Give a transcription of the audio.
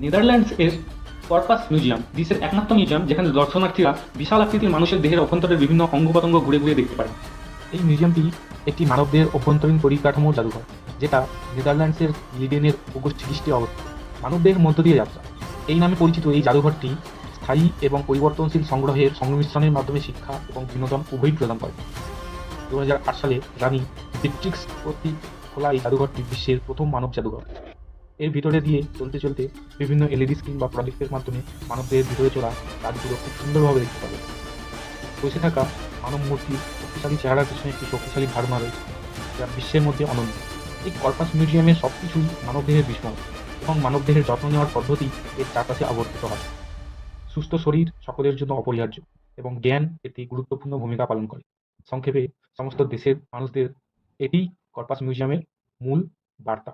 Netherlands এর corpus museum বিশ্বের একমাত্র মিউজিয়াম, যেখানে দর্শনার্থীরা বিশাল আকৃতির মানুষের দেহের অভ্যন্তরের বিভিন্ন অঙ্গ প্রত্যঙ্গ ঘুরে ঘুরে দেখতে পারে। এই মিউজিয়ামটি একটি মানবদের অভ্যন্তরীণ পরিকাঠামো জাদুঘর, যেটা নেদারল্যান্ডসের লিডেনের অগস্ট অবস্থিত। মানবদের মধ্য দিয়ে যাত্রা। এই নামে পরিচিত এই জাদুঘরটি স্থায়ী এবং পরিবর্তনশীল সংগ্রহের সংমিশ্রণের মাধ্যমে শিক্ষা এবং বিনোদন উভয়ই প্রদান করে। দু হাজার আট সালে রানী বিট্রিক্স কর্তৃক খোলা এই জাদুঘরটি বিশ্বের প্রথম মানব জাদুঘর। এর ভিতরে দিয়ে চলতে চলতে বিভিন্ন এলইডি স্ক্রিন বা প্রজেক্টের মাধ্যমে মানবদের ভিতরে চলা কাজগুলো খুব সুন্দরভাবে দেখতে পাবে। বসে থাকা মানব মূর্তির শক্তিশালী চেহারার পিছনে একটি শক্তিশালী ধারণা রয়েছে, যা বিশ্বের মধ্যে অনন্য। এই কর্পাস মিউজিয়ামের সব কিছুই মানবদেহের বিস্ময় এবং মানবদেহের যত্ন নেওয়ার পদ্ধতি এর চারপাশে আবর্তিত হয়। সুস্থ শরীর সকলের জন্য অপরিহার্য এবং জ্ঞান একটি গুরুত্বপূর্ণ ভূমিকা পালন করে। সংক্ষেপে, সমস্ত দেশের মানুষদের এটি কর্পাস মিউজিয়ামের মূল বার্তা।